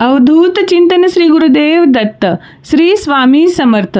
अवधूत चिंतन श्री गुरुदेव दत्त श्री स्वामी समर्थ.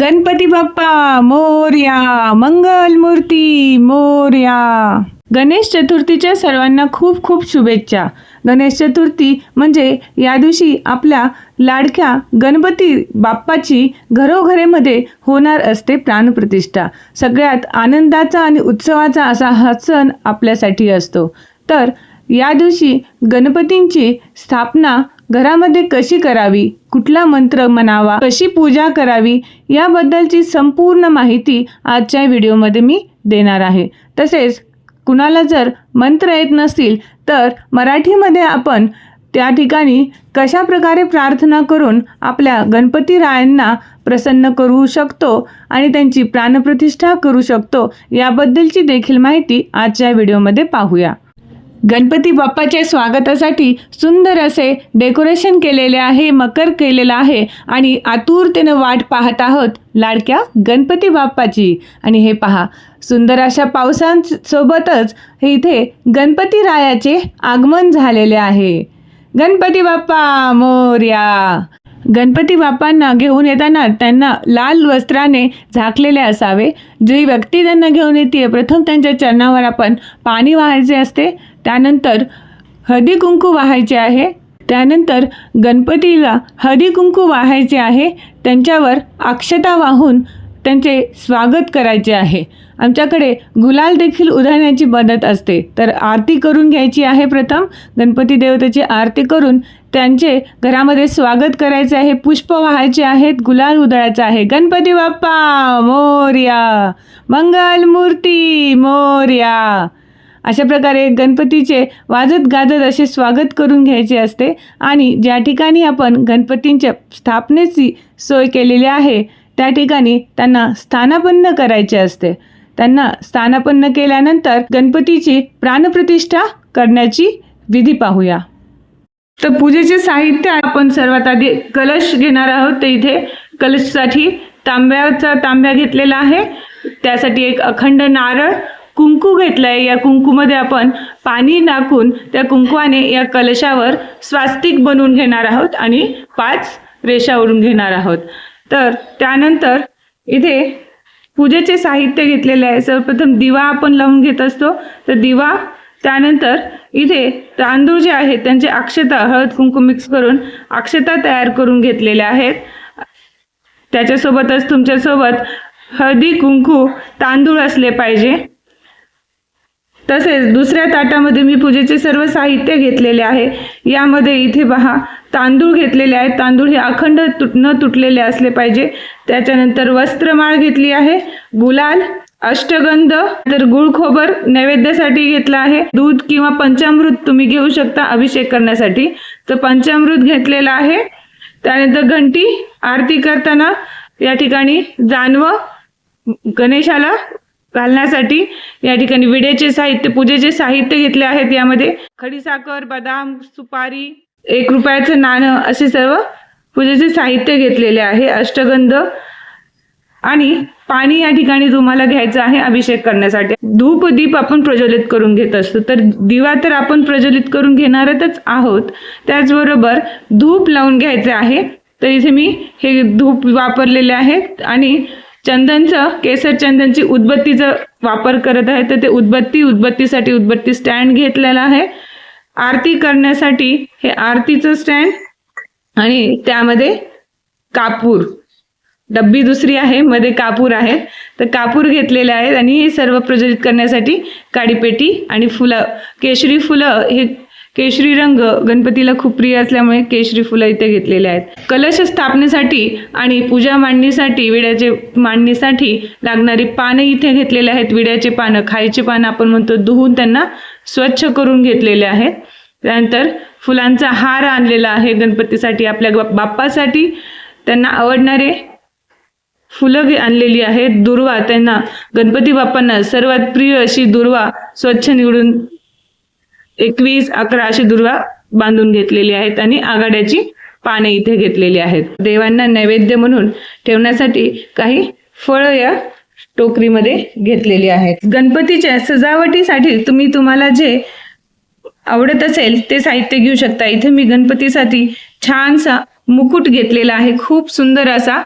गणपती बाप्पा मोर्या मंगल मूर्ती मोर्या. गणेश चतुर्थीच्या सर्वांना खूप खूप शुभेच्छा. गणेश चतुर्थी म्हणजे या दिवशी आपल्या लाडक्या गणपती बाप्पाची घरोघरेमध्ये होणार असते प्राणप्रतिष्ठा. सगळ्यात आनंदाचा आणि उत्सवाचा असा हा सण आपल्यासाठी असतो. तर या दिवशी गणपतींची स्थापना घरामध्ये कशी करावी कुठला मंत्र म्हणावा कशी पूजा करावी याबद्दलची संपूर्ण माहिती आजच्या व्हिडिओमध्ये मी देणार आहे. तसेच कुणाला जर मंत्र येत नसतील तर मराठीमध्ये आपण त्या ठिकाणी कशा प्रकारे प्रार्थना करून आपल्या गणपती रायांना प्रसन्न करू शकतो आणि त्यांची प्राणप्रतिष्ठा करू शकतो याबद्दलची देखील माहिती आजच्या व्हिडिओमध्ये पाहूया. गणपती बाप्पाच्या स्वागतासाठी सुंदर असे डेकोरेशन केलेले आहे मकर केलेलं आहे आणि आतुरतेनं वाट पाहत आहोत लाडक्या गणपती बाप्पाची. आणि हे पहा सुंदर अशा पावसांसोबतच हे इथे गणपती रायाचे आगमन झालेले आहे. गणपती बाप्पा मोर्या! गणपती बाप्पांना घेऊन येताना त्यांना लाल वस्त्राने झाकलेले असावे. जी व्यक्ती त्यांना घेऊन येते प्रथम त्यांच्या चरणावर आपण पाणी वाहायचे असते. त्यानंतर हळदी कुंकू वाहायचे आहे. त्यानंतर गणपतीला हळदी कुंकू वाहायचे आहे. त्यांच्यावर अक्षता वाहून त्यांचे स्वागत करायचे आहे. आमच्याकडे गुलाल देखील उधळण्याची मदत असते. तर आरती करून घ्यायची आहे प्रथम. गणपती देवतेची आरती करून त्यांचे घरामध्ये स्वागत करायचे आहे. पुष्प व्हायचे आहेत. गुलाल उधळायचा आहे. गणपती बाप्पा मोर्या. मंगल मूर्ती मोर्या. अशा प्रकारे गणपतीचे वाजत गाजत असे स्वागत करून घ्यायचे असते आणि ज्या ठिकाणी आपण गणपतींच्या स्थापनेची सोय केलेली आहे त्या ठिकाणी त्यांना स्थानापन्न करायचे असते. त्यांना स्थानापन्न केल्यानंतर गणपतीची प्राणप्रतिष्ठा करण्याची विधी पाहूया. तर पूजेचे साहित्य आपण सर्वात आधी कलश घेणार आहोत. ते इथे कलशसाठी तांब्याचा तांब्या घेतलेला आहे. त्यासाठी एक अखंड नारळ कुंकू घेतलाय. या कुंकूमध्ये आपण पाणी नाकून त्या कुंकवाने या कलशावर स्वास्तिक बनवून घेणार आहोत आणि पाच रेषा ओढून घेणार आहोत. तर त्यानंतर इथे पूजेचे साहित्य घेतलेले आहे. सर्वप्रथम दिवा आपण लावून घेत असतो. तर दिवा त्यानंतर इथे तांदूळ जे आहेत त्यांचे अक्षता हळद कुंकू मिक्स करून अक्षता तयार करून घेतलेल्या आहेत. त्याच्यासोबतच तुमच्यासोबत हळदी कुंकू तांदूळ असले पाहिजे. तसेच दुसऱ्या ताटामध्ये मी पूजेचे सर्व साहित्य घेतलेले आहे. यामध्ये इथे पहा तांदूळ घेतलेले आहेत. तांदूळ हे अखंड तुट न तुटलेले असले पाहिजे. त्याच्यानंतर वस्त्रमाळ घेतली आहे. गुलाल अष्टगंध तर गुळ खोबर नैवेद्यासाठी घेतला आहे. दूध किंवा पंचामृत तुम्ही घेऊ शकता अभिषेक करण्यासाठी. तर पंचामृत घेतलेलं आहे. त्यानंतर घंटी आरती करताना या ठिकाणी जानवं गणेशाला घालण्यासाठी या ठिकाणी विड्याचे साहित्य पूजेचे साहित्य घेतले आहेत. यामध्ये खडीसाखर बदाम सुपारी एक रुपयाचं नाणं असे सर्व पूजेचे साहित्य घेतलेले आहे. अष्टगंध आणि पाणी या ठिकाणी तुम्हाला घ्यायचं आहे अभिषेक करण्यासाठी. धूप दीप आपण प्रज्वलित करून घेत असतो. तर दिवा तर आपण प्रज्वलित करून घेणारच आहोत. त्याचबरोबर धूप लावून घ्यायचे आहे. तर इथे मी हे धूप वापरलेले आहेत आणि चंदनचं केसर चंदनची उदबत्तीचा वापर करत आहे तर ते उदबत्ती उदबत्तीसाठी उदबत्ती स्टँड घेतलेला आहे. आरती करण्यासाठी हे आरतीचं स्टँड आणि त्यामध्ये कापूर. डब्बी दुसरी आहे मध्ये कापूर आहे. तर कापूर घेतलेले आहेत आणि हे सर्व प्रज्वलित करण्यासाठी काडीपेटी आणि फुलं केशरी फुलं हे केशरी रंग गणपतीला खूप प्रिय असल्यामुळे केशरी फुलं इथे घेतलेले आहेत. कलश स्थापनेसाठी आणि पूजा मांडणीसाठी विड्याचे मांडणीसाठी लागणारी पानं इथे घेतलेले आहेत. विड्याचे पानं खायचे पानं आपण म्हणतो धुवून त्यांना स्वच्छ करून घेतलेले आहेत. त्यानंतर फुलांचा हार आणलेला आहे गणपतीसाठी आपल्या बाप्पासाठी. त्यांना आवडणारे फुलं आणलेली आहेत. दुर्वा त्यांना गणपती बाप्पांना सर्वात प्रिय अशी दुर्वा स्वच्छ निवडून एकवीस अकरा अशी दुर्वा बांधून घेतलेली आहेत आणि आघाड्याची पाने इथे घेतलेली आहेत. देवांना नैवेद्य म्हणून ठेवण्यासाठी काही फळं या टोकरीमध्ये घेतलेली आहेत. गणपतीच्या सजावटीसाठी तुम्ही तुम्हाला जे आवडत असेल ते साहित्य घेऊ शकता. इथे मी गणपतीसाठी छानसा मुकुट घेतलेला आहे. खूप सुंदर असा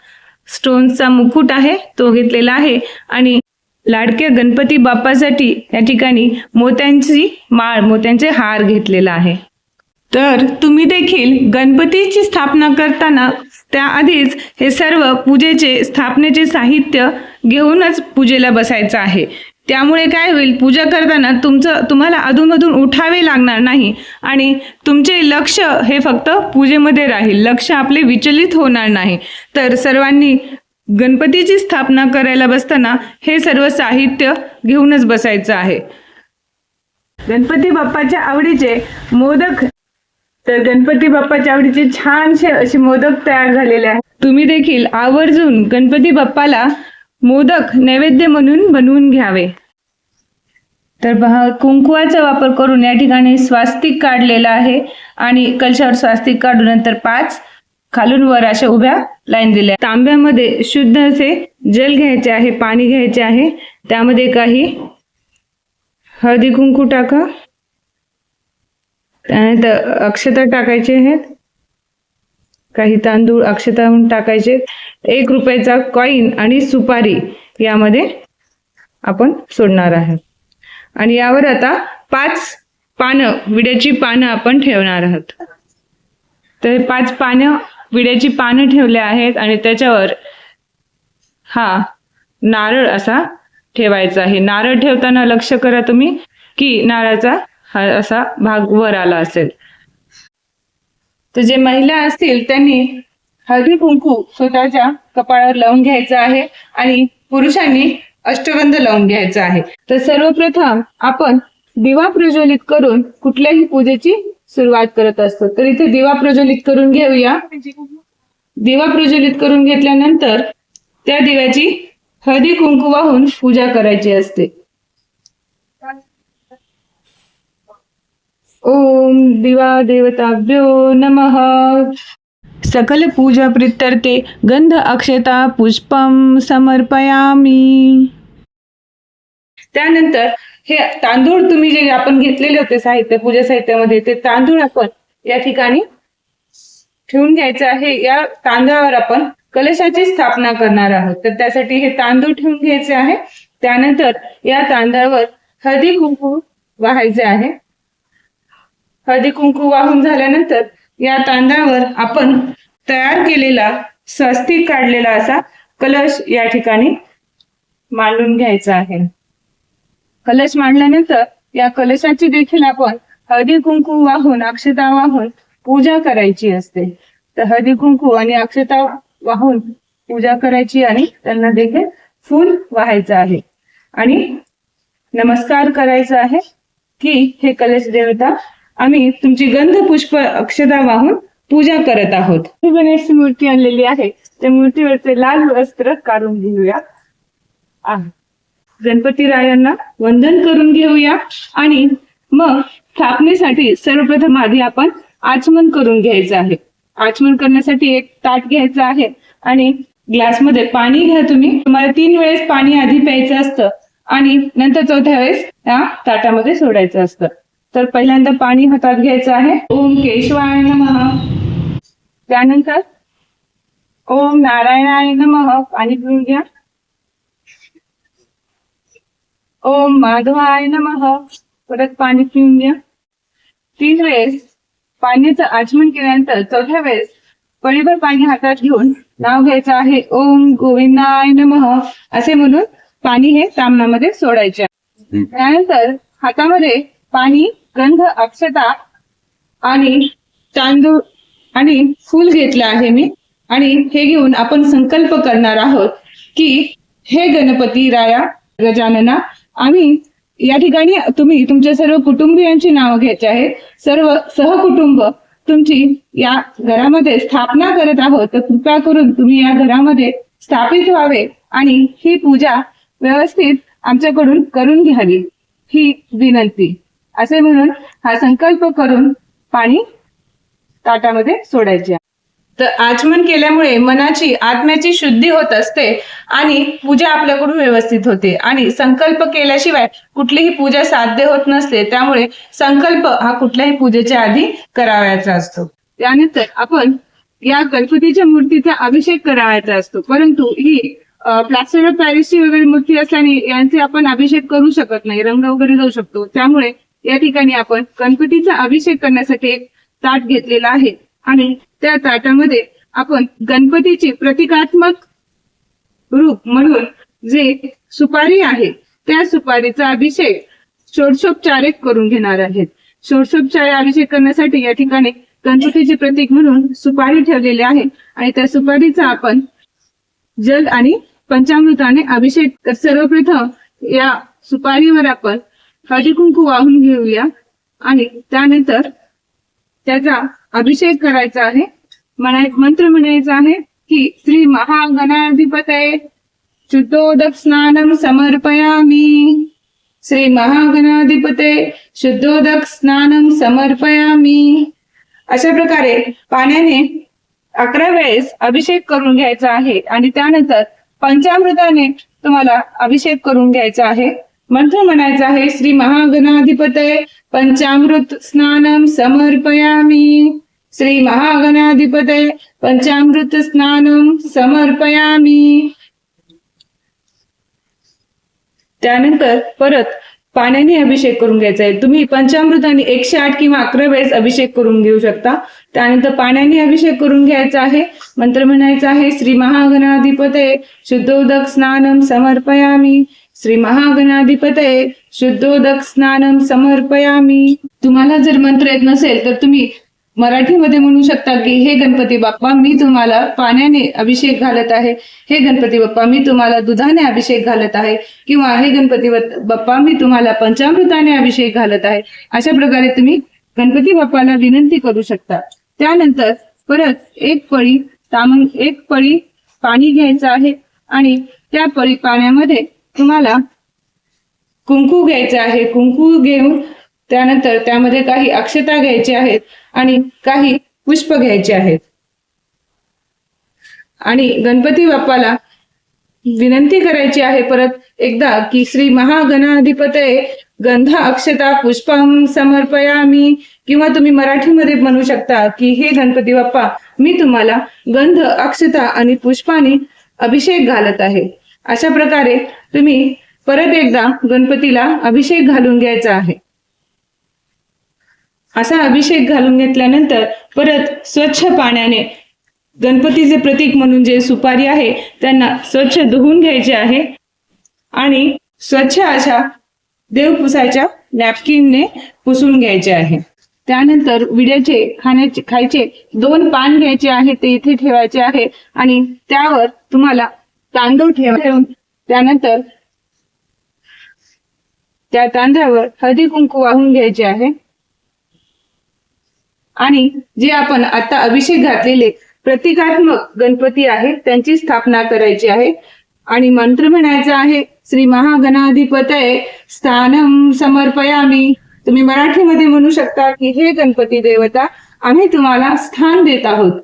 स्टोनचा मुकुट आहे. तो घेतलेला आहे आणि लाडक्या गणपती बाप्पासाठी या ठिकाणी मोत्यांची माळ मोत्यांचे हार घेतलेला आहे. तर तुम्ही देखील गणपतीची स्थापना करताना त्याआधीच हे सर्व पूजेचे स्थापनेचे साहित्य घेऊनच पूजेला बसायचं आहे. त्यामुळे काय होईल पूजा करताना तुमचं तुम्हाला अधूनमधून उठावे लागणार नाही आणि तुमचे लक्ष हे फक्त पूजेमध्ये राहील. लक्ष आपले विचलित होणार नाही. तर सर्वांनी गणपतीची स्थापना करायला बसताना हे सर्व साहित्य घेऊनच बसायचं आहे. गणपती बाप्पाच्या आवडीचे मोदक तर गणपती बाप्पाच्या आवडीचे छानसे असे मोदक तयार झालेले आहेत. तुम्ही देखील आवर्जून गणपती बाप्पाला मोदक नैवेद्य म्हणून बनवून घ्यावे. तर पहा कुंकुवाचा वापर करून या ठिकाणी स्वास्तिक काढलेला आहे आणि कलशावर स्वास्तिक काढून नंतर पाच खालून वर अशा उभ्या लाईन दिल्या. तांब्यामध्ये शुद्ध असे जल घ्यायचे आहे पाणी घ्यायचे आहे. त्यामध्ये काही हळदी कुंकू टाका. त्यानंतर अक्षता टाकायचे आहेत. काही तांदूळ अक्षता टाकायचे एक रुपयाचा कॉईन आणि सुपारी यामध्ये आपण सोडणार आहोत. आणि यावर आता पाच पानं विड्याची पानं आपण ठेवणार आहोत. तर पाच पानं विड्याची पानं ठेवले आहेत आणि त्याच्यावर हा नारळ असा ठेवायचा आहे. नारळ ठेवताना लक्ष करा तुम्ही की नारळाचा हा असा भाग वर आला असेल. तर जे महिला असतील त्यांनी हळदी कुंकू स्वतःच्या कपाळावर लावून घ्यायचं आहे आणि पुरुषांनी अष्टगंध लावून घ्यायचा आहे. तर सर्वप्रथम आपण दिवा प्रज्वलित करून कुठल्याही पूजेची सुरुवात करत असतो. तर इथे दिवा प्रज्वलित करून घेऊया. दिवा प्रज्वलित करून घेतल्यानंतर त्या दिव्याची हळदी कुंकू वाहून पूजा करायची असते. ओम दिवा देवताभ्यो नमः. सकल पूजा प्रित्यर्थे गंध अक्षता पुष्पम समर्पयामी. त्यानंतर हे तांदूळ तुम्ही जे आपण घेतलेले होते साहित्य पूजा साहित्यामध्ये ते तांदूळ आपण या ठिकाणी ठेवून घ्यायचं आहे. या तांदळावर आपण कलशाची स्थापना करणार आहोत. तर त्यासाठी हे तांदूळ ठेवून घ्यायचे आहे. त्यानंतर या तांदळावर हळदी कुंकू वाहायचे आहे. हळदी कुंकू वाहून झाल्यानंतर या तांदळावर आपण तयार केलेला स्वस्तिक काढलेला असा कलश या ठिकाणी मांडून घ्यायचा आहे. कलश मांडल्यानंतर या कलशाची देखील आपण हळदी कुंकू वाहून अक्षता वाहून पूजा करायची असते. तर हळदी कुंकू आणि अक्षता वाहून पूजा करायची आणि त्यांना देखील फूल वाहायचं आहे. आणि नमस्कार करायचा आहे की हे कलश देवता आम्ही तुमची गंध पुष्प अक्षता वाहून पूजा करत आहोत. गणेशची मूर्ती आणलेली आहे. त्या मूर्तीवरचे लाल वस्त्र काढून घेऊया. आहे. गणपती रायांना वंदन करून घेऊया आणि मग स्थापनेसाठी सर्वप्रथम आधी आपण आचमन करून घ्यायचं आहे. आचमन करण्यासाठी एक ताट घ्यायचं आहे आणि ग्लासमध्ये पाणी घ्या तुम्ही. तुम्हाला तीन वेळेस पाणी आधी प्यायचं असतं आणि नंतर चौथ्या वेळेस त्या ताटामध्ये सोडायचं असतं. तर पहिल्यांदा पाणी हातात घ्यायचं आहे. ओम केशवाय नम. त्यानंतर ओम नारायणाय नम. पाणी पिऊन घ्या. ओम माधवाय नमः. परत पाणी पिऊन घ्या. तीन वेळेस पाण्याचं आचमन केल्यानंतर चौथ्या वेळेस पळीभर पाणी हातात घेऊन नाव घ्यायचं आहे ओम गोविंदाय नमः. असे म्हणून पाणी हे सामनामध्ये सोडायचे. त्यानंतर हातामध्ये पाणी गंध अक्षता आणि तांदूळ आणि फूल घेतलं आहे मी. आणि हे घेऊन आपण संकल्प करणार आहोत की हे गणपती राया गजानना आम्ही या ठिकाणी तुम्ही तुमच्या सर्व कुटुंबियांची नावं घ्यायची आहेत. सर्व सहकुटुंब तुमची या घरामध्ये स्थापना करत आहोत. तर कृपया करून तुम्ही या घरामध्ये स्थापित व्हावे आणि ही पूजा व्यवस्थित आमच्याकडून करून घ्यावी. ही विनंती. असे म्हणून हा संकल्प करून पाणी ताटामध्ये सोडायचे तर आचमन केल्यामुळे मनाची आत्म्याची शुद्धी होत असते आणि पूजा आपल्याकडून व्यवस्थित होते. आणि संकल्प केल्याशिवाय कुठलीही पूजा साध्य होत नसते. त्यामुळे संकल्प हा कुठल्याही पूजेच्या आधी करावयाचा असतो. त्यानंतर आपण या गणपतीच्या मूर्तीचा अभिषेक करावयाचा असतो. परंतु ही प्लास्टर ऑफ पॅरिसची वगैरे मूर्ती असल्याने यांचे आपण अभिषेक करू शकत नाही. रंग वगैरे जाऊ शकतो. त्यामुळे या ठिकाणी आपण गणपतीचा अभिषेक करण्यासाठी एक ताट घेतलेला आहे. आणि त्या ताटामध्ये आपण गणपतीचे प्रतिकात्मक रूप म्हणून जे सुपारी आहे त्या सुपारीचा अभिषेक षोडशोपचारिक करून घेणार आहेत. षोडशोपचार अभिषेक करण्यासाठी या ठिकाणी गणपतीचे प्रतीक म्हणून सुपारी ठेवलेली आहे आणि त्या सुपारीचा आपण जल आणि पंचामृताने अभिषेक तर सर्वप्रथम या सुपारीवर आपण हळदी कुंकू वाहून घेऊया आणि त्यानंतर त्याचा अभिषेक करायचा आहे. म्हणा मंत्र म्हणायचा आहे की श्री महागणाधिपतये शुद्धोदक स्नानम समर्पयामी. श्री महागणाधिपते शुद्धोदक स्नानम समर्पयामी. अशा प्रकारे पाण्याने अकरा वेळेस अभिषेक करून घ्यायचा आहे आणि त्यानंतर पंचामृताने तुम्हाला अभिषेक करून घ्यायचा आहे. मंत्र म्हणायचा आहे श्री महागणाधिपतये पंचामृत स्नानम समर्पयामी. श्री महागणाधिपतये पंचामृत स्नानम समर्पयामी. त्यानंतर परत पाण्याने अभिषेक करून घ्यायचा आहे. तुम्ही पंचामृताने एकशे आठ किंवा अकरा वेळेस अभिषेक करून घेऊ शकता. त्यानंतर पाण्याने अभिषेक करून घ्यायचा आहे. मंत्र म्हणायचा आहे श्री महागणाधिपते शुद्धोदक स्नानम समर्पयामी. श्री महागणाधिपते शुद्धोदक स्नानम समर्पयामी. तुम्हाला जर मंत्र येत नसेल तर तुम्ही मराठीमध्ये म्हणू शकता की हे गणपती बाप्पा मी तुम्हाला पाण्याने अभिषेक घालत आहे. हे गणपती बाप्पा मी तुम्हाला दुधाने अभिषेक घालत आहे. किंवा हे गणपती बाप्पा मी तुम्हाला पंचामृताने अभिषेक घालत आहे. अशा प्रकारे तुम्ही गणपती बाप्पाला विनंती करू शकता. त्यानंतर परत एक पळी तामंग एक पळी पाणी घ्यायचं आहे आणि त्या पळी पाण्यामध्ये तुम्हाला कुंकू घ्यायचं आहे. कुंकू घेऊन त्यानंतर त्यामध्ये काही अक्षता घ्यायच्या आहेत आणि काही पुष्प घ्यायचे आहेत. आणि गणपती बाप्पाला विनंती करायची आहे परत एकदा की श्री महागणाधिपते गंध अक्षता पुष्पम समर्पयामी किंवा तुम्ही मराठीमध्ये म्हणू शकता की हे गणपती बाप्पा मी तुम्हाला गंध अक्षता आणि पुष्पाने अभिषेक घालत आहे. अशा प्रकारे तुम्ही परत एकदा गणपतीला अभिषेक घालून घ्यायचा आहे. असा अभिषेक घालून घेतल्यानंतर परत स्वच्छ पाण्याने गणपतीचे प्रतीक म्हणून जे सुपारी आहे त्यांना स्वच्छ धुवून घ्यायचे आहे आणि स्वच्छ अशा देवपुसायच्या नॅपकिनने पुसून घ्यायचे आहे. त्यानंतर विड्याचे खाण्याचे खायचे दोन पान घ्यायचे आहे ते इथे ठेवायचे आहे आणि त्यावर तुम्हाला तांदूळ ठेवून त्यानंतर त्या तांदळावर हळदी कुंकू वाहून घ्यायचे आहे. आणि जे आपण आता अभिषेक घातलेले प्रतिकात्मक गणपती आहे त्यांची स्थापना करायची आहे. आणि मंत्र म्हणायचा आहे श्री महागणाधिपतये स्थानम समर्पयामी. तुम्ही मराठीमध्ये म्हणू शकता की हे गणपती देवता आम्ही तुम्हाला स्थान देत आहोत.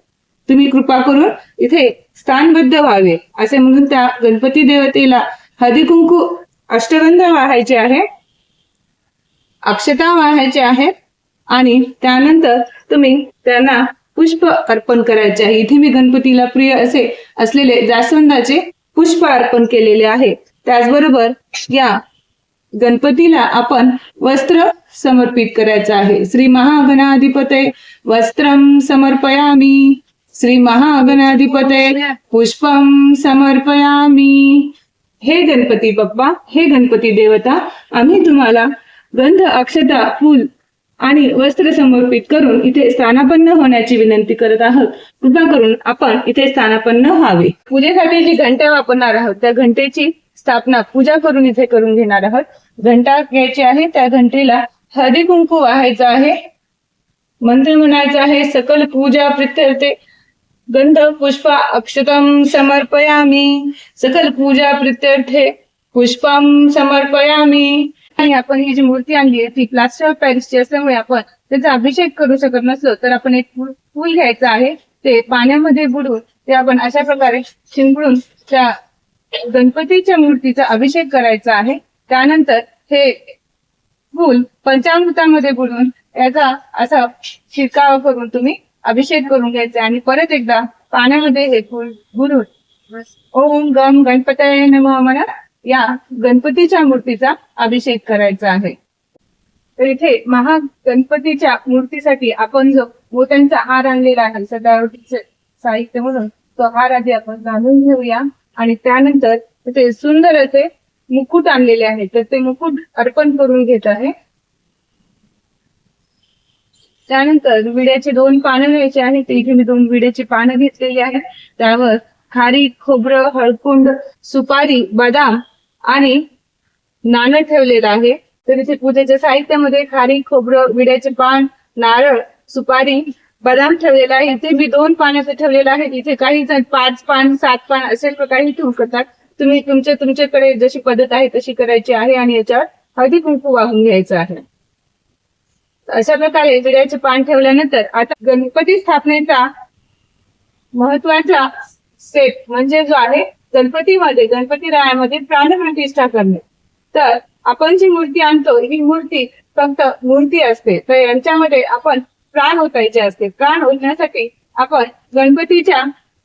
तुम्ही कृपा करून इथे स्थानबद्ध व्हावे. असे म्हणून त्या गणपती देवतेला हदिकुंकू अष्टगंध वाहायचे आहे अक्षता वाहायचे आहेत आणि त्यानंतर तुम्ही त्यांना पुष्प अर्पण करायचे आहे. इथे मी गणपतीला प्रिय असे असलेले जास्वंदाचे पुष्प अर्पण केलेले आहे. त्याचबरोबर या गणपतीला आपण वस्त्र समर्पित करायचं आहे. श्री महागणाधिपते वस्त्रम समर्पयामी. श्री महागणाधिपते पुष्पम समर्पयामी. हे गणपती बाप्पा हे गणपती देवता आम्ही तुम्हाला गंध अक्षता फूल आणि वस्त्र समर्पित करून इथे स्थानापन्न होण्याची विनंती करत आहोत. कृपा करून आपण इथे स्थानापन्न व्हावे. पूजेसाठी जी घंटा वापरणार आहोत त्या घंटेची स्थापना पूजा करून इथे करून घेणार आहोत. घंटा घ्यायची आहे त्या घंटेला हळदी कुंकू वाहायचं आहे. मंत्र म्हणायचं आहे सकल पूजा प्रित्यर्थे गंध पुष्प अक्षतम समर्पयामी। सकल पूजा प्रत्यर्थे पुष्पम समर्पयामी। आणि आपण ही जी मूर्ती आणली आहे ती प्लास्टर ऑफ पॅरिसची असल्यामुळे आपण त्याचा अभिषेक करू शकत नसलो तर आपण एक फूल घ्यायचं आहे. ते पाण्यामध्ये बुडून ते आपण अशा प्रकारे शिंपडून त्या गणपतीच्या मूर्तीचा अभिषेक करायचा आहे. त्यानंतर हे फूल पंचामृतामध्ये बुडून याचा असा शिरकाव करून तुम्ही अभिषेक करून घ्यायचा आणि परत एकदा पाण्यामध्ये हे फूल बुडून. ओम गम गणपतय नमः म्हणा या गणपतीच्या मूर्तीचा अभिषेक करायचा आहे. तर इथे महागणपतीच्या मूर्तीसाठी आपण जो मोत्यांचा हार आणलेला आहे सजावटीचे साहित्य म्हणून तो हार आधी आपण घालून घेऊया. आणि त्यानंतर इथे सुंदर असे मुकुट आणलेले आहे तर ते मुकुट अर्पण करून घेत आहे. त्यानंतर विड्याचे दोन पानं घ्यायचे आहेत. इथे मी दोन विड्याची पानं घेतलेली आहेत. त्यावर खारी खोबरं हळकुंड सुपारी बदाम आणि नाणं ठेवलेलं आहे. तर इथे पूजेच्या साहित्यामध्ये खारी खोबरं विड्याचे पान नारळ सुपारी बदाम ठेवलेला आहे. इथे मी दोन पाण्याचं ठेवलेलं आहे इथे काही जण पाच पान सात पान अशा प्रकारे ठेवू शकतात. तुम्ही तुमच्या तुमच्याकडे जशी पद्धत आहे तशी करायची आहे आणि याच्यावर हळदी कुंकू वाहून घ्यायचं आहे. अशा प्रकारे विड्याचे पान ठेवल्यानंतर आता गणपती स्थापनेचा महत्त्वाचा स्टेप म्हणजे जो आहे गणपतीमध्ये गणपती रायामध्ये प्राणप्रतिष्ठा करणे. तर आपण जी मूर्ती आणतो ही मूर्ती फक्त मूर्ती असते. तर यांच्यामध्ये आपण प्राण ओतायचे असते. प्राण ओतण्यासाठी आपण गणपतीच्या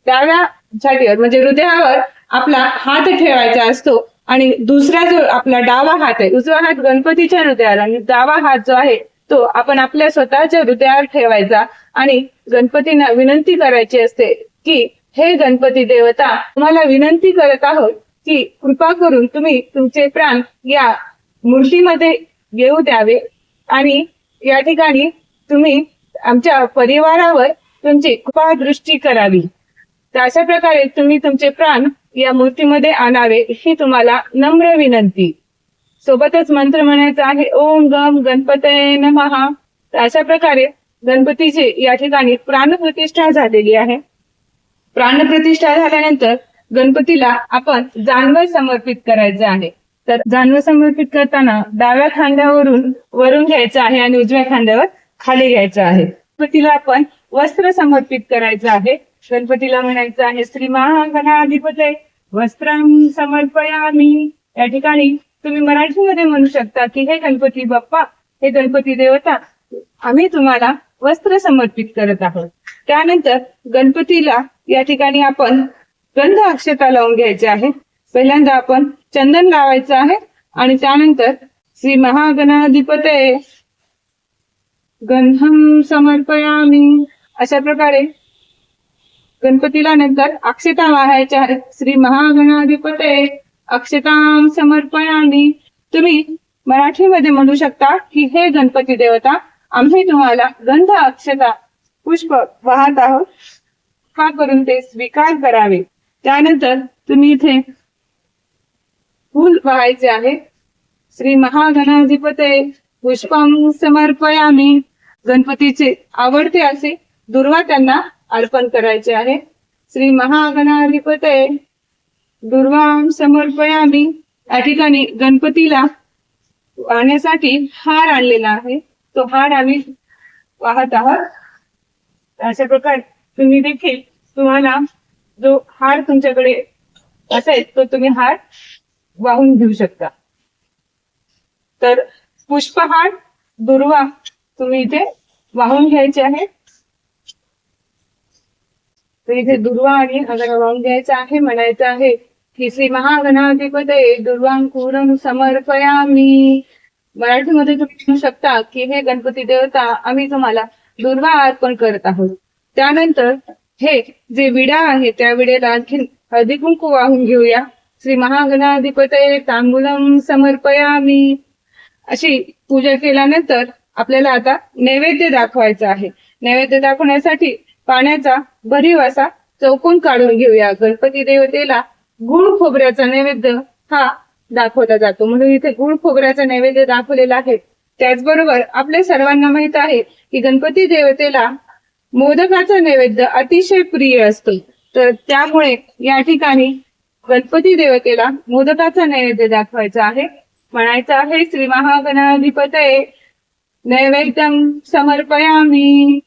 डाव्या छातीवर म्हणजे हृदयावर आपला हात ठेवायचा असतो आणि दुसरा जो आपला डावा हात आहे उजवा हात गणपतीच्या हृदयावर आणि डावा हात जो आहे तो आपण आपल्या स्वतःच्या हृदयावर ठेवायचा आणि गणपतींना विनंती करायची असते की हे गणपती देवता तुम्हाला विनंती करत आहोत की कृपा करून तुम्ही तुमचे प्राण या मूर्तीमध्ये येऊ द्यावे आणि या ठिकाणी तुम्ही आमच्या परिवारावर तुमची कृपा दृष्टी करावी. तर अशा प्रकारे तुम्ही तुमचे प्राण या मूर्तीमध्ये आणावे ही तुम्हाला नम्र विनंती. सोबतच मंत्र म्हणायचा आहे ओम गम गणपतय नमः. अशा प्रकारे गणपतीची या ठिकाणी प्राणप्रतिष्ठा झालेली आहे. प्राणप्रतिष्ठा झाल्यानंतर गणपतीला आपण जानवर समर्पित करायचं आहे. तर जानवर समर्पित करताना डाव्या खांद्यावरून वरून घ्यायचं आहे आणि उजव्या खांद्यावर खाली घ्यायचं आहे. गणपतीला आपण वस्त्र समर्पित करायचं आहे. गणपतीला म्हणायचं आहे श्री महागणाधिपते वस्त्रम समर्पयामी. या ठिकाणी तुम्ही मराठीमध्ये म्हणू शकता की हे गणपती बाप्पा हे गणपती देवता आम्ही तुम्हाला वस्त्र समर्पित करत आहोत. त्यानंतर गणपतीला या ठिकाणी आपण गंध अक्षता लावून घ्यायचे आहे. पहिल्यांदा आपण चंदन लावायचं आहे आणि त्यानंतर श्री महागणाधिपते गंधम समर्पयामी. अशा प्रकारे गणपतीला नंतर अक्षता वाहायच्या आहेत. श्री महागणाधिपते अक्षताम समर्पयामी. तुम्ही मराठीमध्ये म्हणू शकता की हे गणपती देवता आम्ही तुम्हाला गंध अक्षता पुष्प वाहत आहोत. का करून ते स्वीकार करावे. त्यानंतर तुम्ही इथे फूल वाहायचे आहे. श्री महागणाधिपते पुष्पम समर्पयामी. गणपतीचे आवडते असे दुर्वा त्यांना अर्पण करायचे आहे. श्री महागणाधिपते दुर्वाम समर्पयामी या ठिकाणी गणपतीला वाहण्यासाठी हार आणलेला आहे. तो हार आम्ही वाहत आहोत. अशा प्रकारे तुम्ही देखील तुम्हाला जो हार तुमच्याकडे असेल तो तुम्ही हार वाहून घेऊ शकता. तर पुष्पहार दुर्वा तुम्ही इथे वाहून घ्यायचे आहे. तर इथे दुर्वा आणि अगर वाहून घ्यायचं आहे म्हणायचं आहे. की श्री महागणाधिपते दुर्वांकुरम समर्पयामी. मराठीमध्ये तुम्ही म्हणू शकता की हे गणपती देवता आम्ही तुम्हाला दुर्वा अर्पण करत आहोत. त्यानंतर हे जे विडा आहे त्या विड्याला आणखी हळदी कुंकू वाहून घेऊया. श्री महागणाधिपते तांबुलम समर्पयामी. अशी पूजा केल्यानंतर आपल्याला आता नैवेद्य दाखवायचा आहे. नैवेद्य दाखवण्यासाठी पाण्याचा भरीव असा चौकून काढून घेऊया. गणपती देवतेला गुळ खोबऱ्याचा नैवेद्य हा दाखवला जातो. म्हणून इथे गुळ खोबऱ्याचा नैवेद्य दाखवलेला आहे. त्याचबरोबर आपल्या सर्वांना माहीत आहे की गणपती देवतेला मोदकाचा नैवेद्य अतिशय प्रिय असतो. तर त्यामुळे या ठिकाणी गणपती देवतेला मोदकाचा नैवेद्य दाखवायचा आहे. म्हणायचं आहे श्री महागणाधिपतये नैवेद्यम समर्पयामी.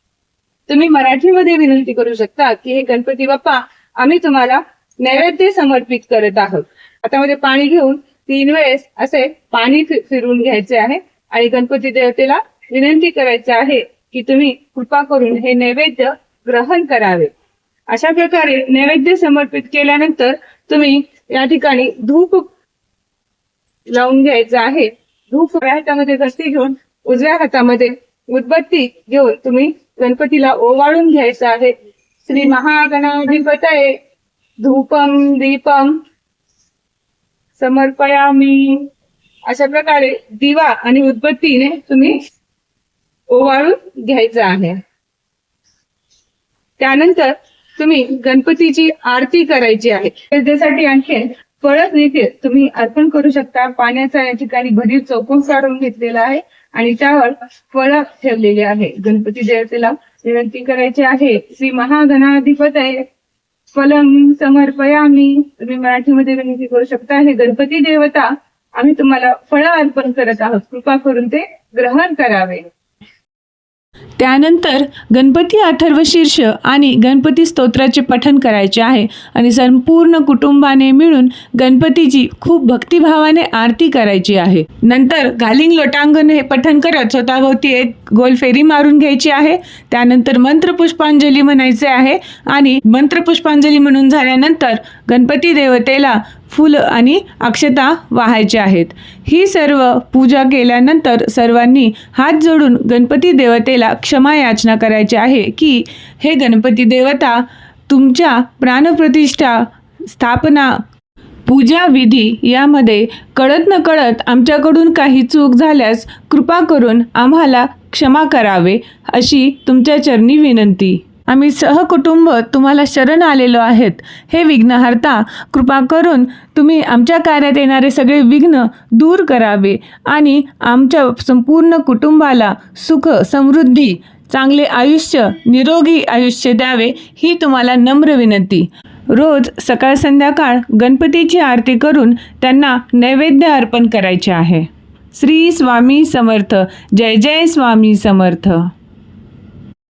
तुम्ही मराठीमध्ये विनंती करू शकता की हे गणपती बाप्पा आम्ही तुम्हाला नैवेद्य समर्पित करत आहोत. हातामध्ये पाणी घेऊन तीन वेळेस असे पाणी फिरून फिरवून घ्यायचे आहे. आणि गणपती देवतेला विनंती करायची आहे की तुम्ही कृपा करून हे नैवेद्य ग्रहण करावे. अशा प्रकारे नैवेद्य समर्पित केल्यानंतर तुम्ही या ठिकाणी धूप लावून घ्यायचं आहे. धूप उजव्या हातामध्ये घस्ती घेऊन उजव्या हातामध्ये उदबत्ती घेऊन तुम्ही गणपतीला ओवाळून घ्यायचं आहे. श्री महागणाधिपतये. धूपम दीपम समर्पयामी. अशा प्रकारे दिवा आणि उदबत्तीने तुम्ही ओवाळून घ्यायचं आहे. त्यानंतर तुम्ही गणपतीची आरती करायची आहे. त्यासाठी आणखी फळं देखील तुम्ही अर्पण करू शकता. पाण्याचा या ठिकाणी भरीव चौकोन काढून घेतलेला आहे आणि त्यावर फळ ठेवलेले आहे. गणपती देवतेला विनंती करायची आहे. श्री महागणाधिपत आहे फलम समर्पयामी. तुम्ही मराठीमध्ये विनंती करू शकता हे गणपती देवता आम्ही तुम्हाला फळं अर्पण करत आहोत. कृपा करून ते ग्रहण करावे. त्यानंतर गणपती अथर्व शीर्ष आणि गणपती स्तोत्राचे पठण करायचे आहे आणि संपूर्ण कुटुंबाने मिळून गणपतीची खूप भक्तिभावाने आरती करायची आहे. नंतर घालिंग लोटांगण हे पठण करत स्वतःभोवती एक गोल फेरी मारून घ्यायची आहे. त्यानंतर मंत्रपुष्पांजली म्हणायचे आहे आणि मंत्रपुष्पांजली म्हणून झाल्यानंतर गणपती देवतेला फुलं आणि अक्षता वाहायचे आहेत. ही सर्व पूजा केल्यानंतर सर्वांनी हात जोडून गणपती देवतेला क्षमा याचना करायची आहे की हे गणपती देवता तुमच्या प्राणप्रतिष्ठा स्थापना पूजा विधी यामध्ये कळत न कळत आमच्याकडून काही चूक झाल्यास कृपा करून आम्हाला क्षमा करावे अशी तुमच्या चरणी विनंती. आम्ही सहकुटुंब तुम्हाला शरण आलेलो आहेत. हे विघ्नहर्ता कृपा करून तुम्ही आमच्या कार्यात येणारे सगळे विघ्न दूर करावे आणि आमच्या संपूर्ण कुटुंबाला सुख समृद्धी चांगले आयुष्य निरोगी आयुष्य द्यावे ही तुम्हाला नम्र विनंती. रोज सकाळ संध्याकाळ गणपतीची आरती करून त्यांना नैवेद्य अर्पण करायचे आहे. श्री स्वामी समर्थ. जय जय स्वामी समर्थ.